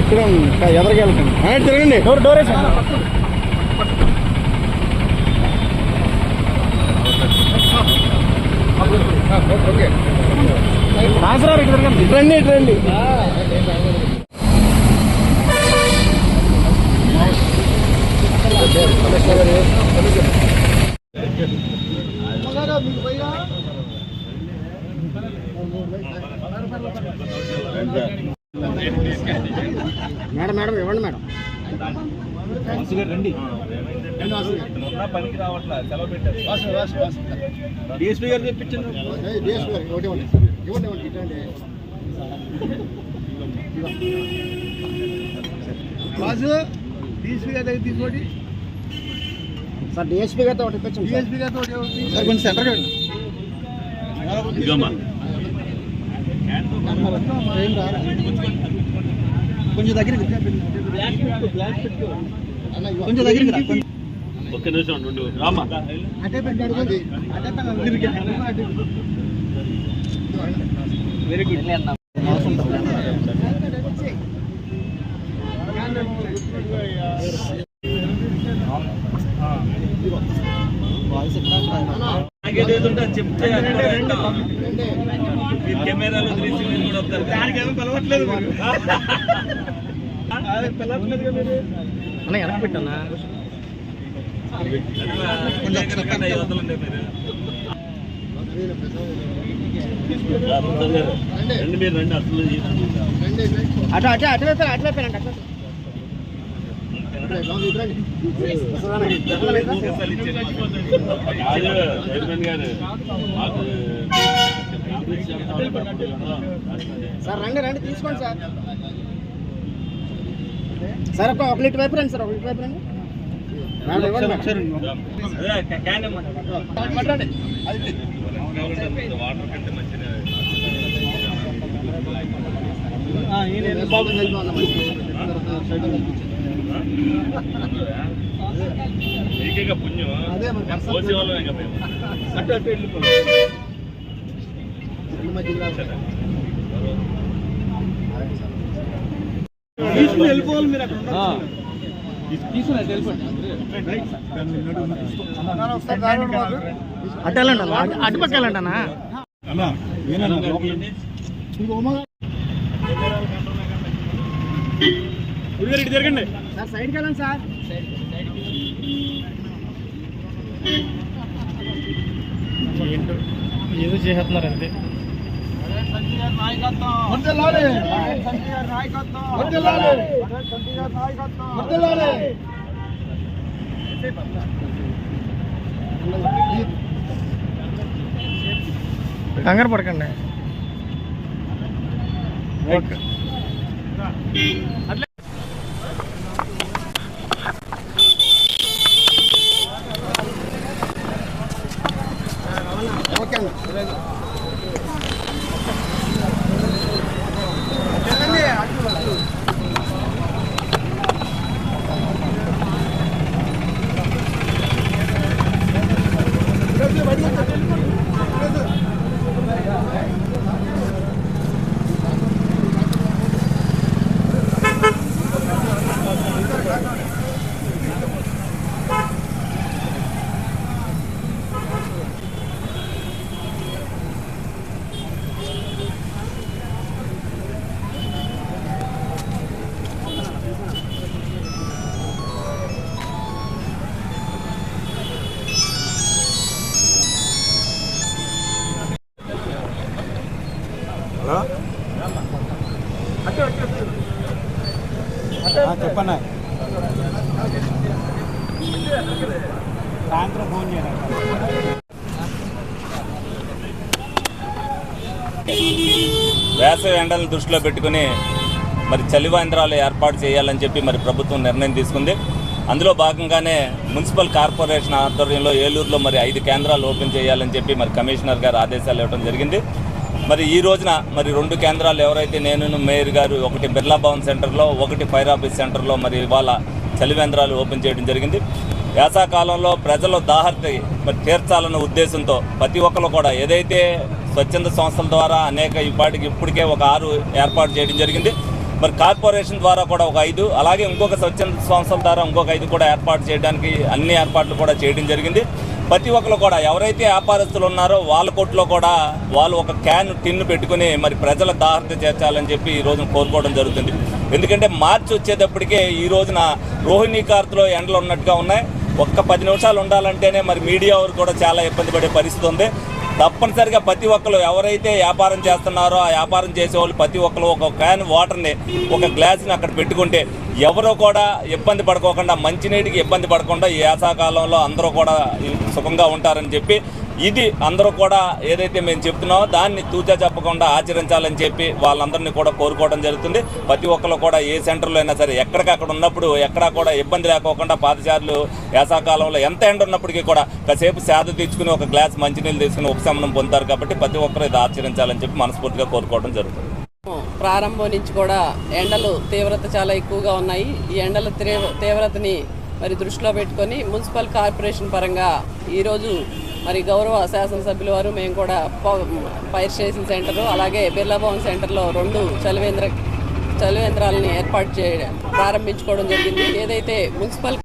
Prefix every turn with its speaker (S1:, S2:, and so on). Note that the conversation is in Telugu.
S1: ఎక్కడ ఎవరికి వెళ్తాం తిరగండి డోర్ డోర్ వేసాను ఓకే రండి ఇటు రండి మేడం మేడం ఇవ్వండి మేడం.
S2: రండి పనికి రావట్లా సెలవు పెట్టారు డిఎస్పీ గారు తెప్పించండి తెప్పించారు బాసు డిఎస్పీ గారి దగ్గర తీసుకోండి.
S1: సార్ డిఎస్పీ గారితో ఒకటి ఇప్పించండి సార్.
S2: డిఎస్పీ గారితో
S1: సార్ కొంచెం సెంటర్ కొంచెం దగ్గరికి కొంచెం దగ్గరికి రా. కొంచెం-
S2: ఒక్క నిమిషం ఉండు రామా
S1: అటే పెట్టాడు.
S2: Very good.
S1: వాయిస్ ఎక్కడ
S2: చెప్తే కెమెరాలో కూడా వస్తారు దానికి ఏమో పిలవట్లేదు పిలవట్లేదు
S1: అన్న వెనక్కి పెట్టన్నా
S2: మీరు రండి మీరు రండి అసలు
S1: అటు అటు వైపు రండి, అటు వైపు.
S2: చైర్మన్ గారు మాకు
S1: సార్ రండి రండి తీసుకోండి సార్. సార్ ఒక ఒక లీటర్ వైపు రండి సార్ ఒక లీటర్ వైపు రండి.
S2: వాటర్ కంటే మీకేగా పుణ్యం మేము
S1: అటు అటు
S2: వెళ్ళిపోవాలి మీరు అక్కడ
S1: అటు వెళ్ళండి. అన్న, అటు- అటు పక్క వెళ్ళండి అన్న.
S2: ఇటు జరగండి.
S1: సార్ సైడ్కి వెళ్ళండి సార్. ఏదో చేస్తున్నారు అంతే కంగారు పడకండి. ఓకే ఓకే చెప్పన్నా. సాయంత్రం ఫోన్ చేయండి
S3: వేసవి ఎండలను దృష్టిలో పెట్టుకుని మరి చలివేంద్రాలు ఏర్పాటు చేయాలని చెప్పి మరి ప్రభుత్వం నిర్ణయం తీసుకుంది. అందులో భాగంగానే మున్సిపల్ కార్పొరేషన్ ఆధ్వర్యంలో ఏలూరులో మరి ఐదు కేంద్రాలు ఓపెన్ చేయాలని చెప్పి మరి కమిషనర్ గారు ఆదేశాలు ఇవ్వడం జరిగింది. మరి ఈ రోజున మరి రెండు కేంద్రాలు ఎవరైతే నేను మేయర్ గారు ఒకటి బిర్లా భవన్ సెంటర్లో ఒకటి ఫైర్ ఆఫీస్ సెంటర్లో మరి ఇవాళ చలివేంద్రాలు ఓపెన్ చేయడం జరిగింది. వేసాకాలంలో ప్రజలు దాహర్తి మరి తీర్చాలన్న ఉద్దేశంతో ప్రతి ఒక్కరు కూడా ఏదైతే స్వచ్ఛంద సంస్థల ద్వారా అనేక ఇప్పటికి ఇప్పటికే ఒక ఆరు ఏర్పాటు చేయడం జరిగింది. మరి కార్పొరేషన్ ద్వారా కూడా ఒక ఐదు అలాగే ఇంకొక స్వచ్ఛంద సంస్థల ద్వారా ఇంకొక ఐదు కూడా ఏర్పాటు చేయడానికి అన్ని ఏర్పాట్లు కూడా చేయడం జరిగింది. ప్రతి ఒక్కరు కూడా ఎవరైతే వ్యాపారస్తులు ఉన్నారో వాళ్ళ కొట్లో కూడా వాళ్ళు ఒక క్యాన్ టిన్ను పెట్టుకుని మరి ప్రజల దాహత చేర్చాలని చెప్పి ఈ రోజున కోరుకోవడం జరుగుతుంది. ఎందుకంటే మార్చి వచ్చేటప్పటికే ఈ రోజున రోహిణీ కార్తులో ఎండలు ఉన్నట్టుగా ఉన్నాయి. ఒక్క పది నిమిషాలు ఉండాలంటేనే మరి మీడియా వారు కూడా చాలా ఇబ్బంది పడే పరిస్థితి ఉంది. తప్పనిసరిగా ప్రతి ఒక్కరు ఎవరైతే వ్యాపారం చేస్తున్నారో ఆ వ్యాపారం చేసే వాళ్ళు ప్రతి ఒక్కరు ఒక క్యాన్ వాటర్ని ఒక గ్లాస్ని అక్కడ పెట్టుకుంటే ఎవరో కూడా ఇబ్బంది పడుకోకుండా మంచినీటికి ఇబ్బంది పడకుండా ఈ వేసాకాలంలో అందరూ కూడా సుఖంగా ఉంటారని చెప్పి ఇది అందరూ కూడా ఏదైతే మేము చెప్తున్నామో దాన్ని తూచా చెప్పకుండా ఆచరించాలని చెప్పి వాళ్ళందరినీ కూడా కోరుకోవడం జరుగుతుంది. ప్రతి ఒక్కరు కూడా ఏ సెంటర్లో అయినా సరే ఎక్కడికక్కడ ఉన్నప్పుడు ఎక్కడా కూడా ఇబ్బంది లేకోకుండా పాదచారులు వేసాకాలంలో ఎంత ఎండ ఉన్నప్పటికీ కూడా కాసేపు సేద తీర్చుకుని ఒక గ్లాస్ మంచినీళ్ళు తీసుకుని ఉపశమనం పొందుతారు కాబట్టి ప్రతి ఒక్కరు ఇది ఆచరించాలని చెప్పి మనస్ఫూర్తిగా కోరుకోవడం జరుగుతుంది.
S4: ప్రారంభం నుంచి కూడా ఎండలు తీవ్రత చాలా ఎక్కువగా ఉన్నాయి. ఈ ఎండల తీవ్రతని మరి దృష్టిలో పెట్టుకొని మున్సిపల్ కార్పొరేషన్ పరంగా ఈరోజు మరి గౌరవ శాసనసభ్యుల వారు మేము కూడా ప- ఫైర్ స్టేషన్ సెంటర్ అలాగే బిర్లా భవన్ సెంటర్లో రెండు చలివేంద్ర చలివేంద్రాలని ఏర్పాటు చేయడం ప్రారంభించుకోవడం జరిగింది. ఏదైతే మున్సిపల్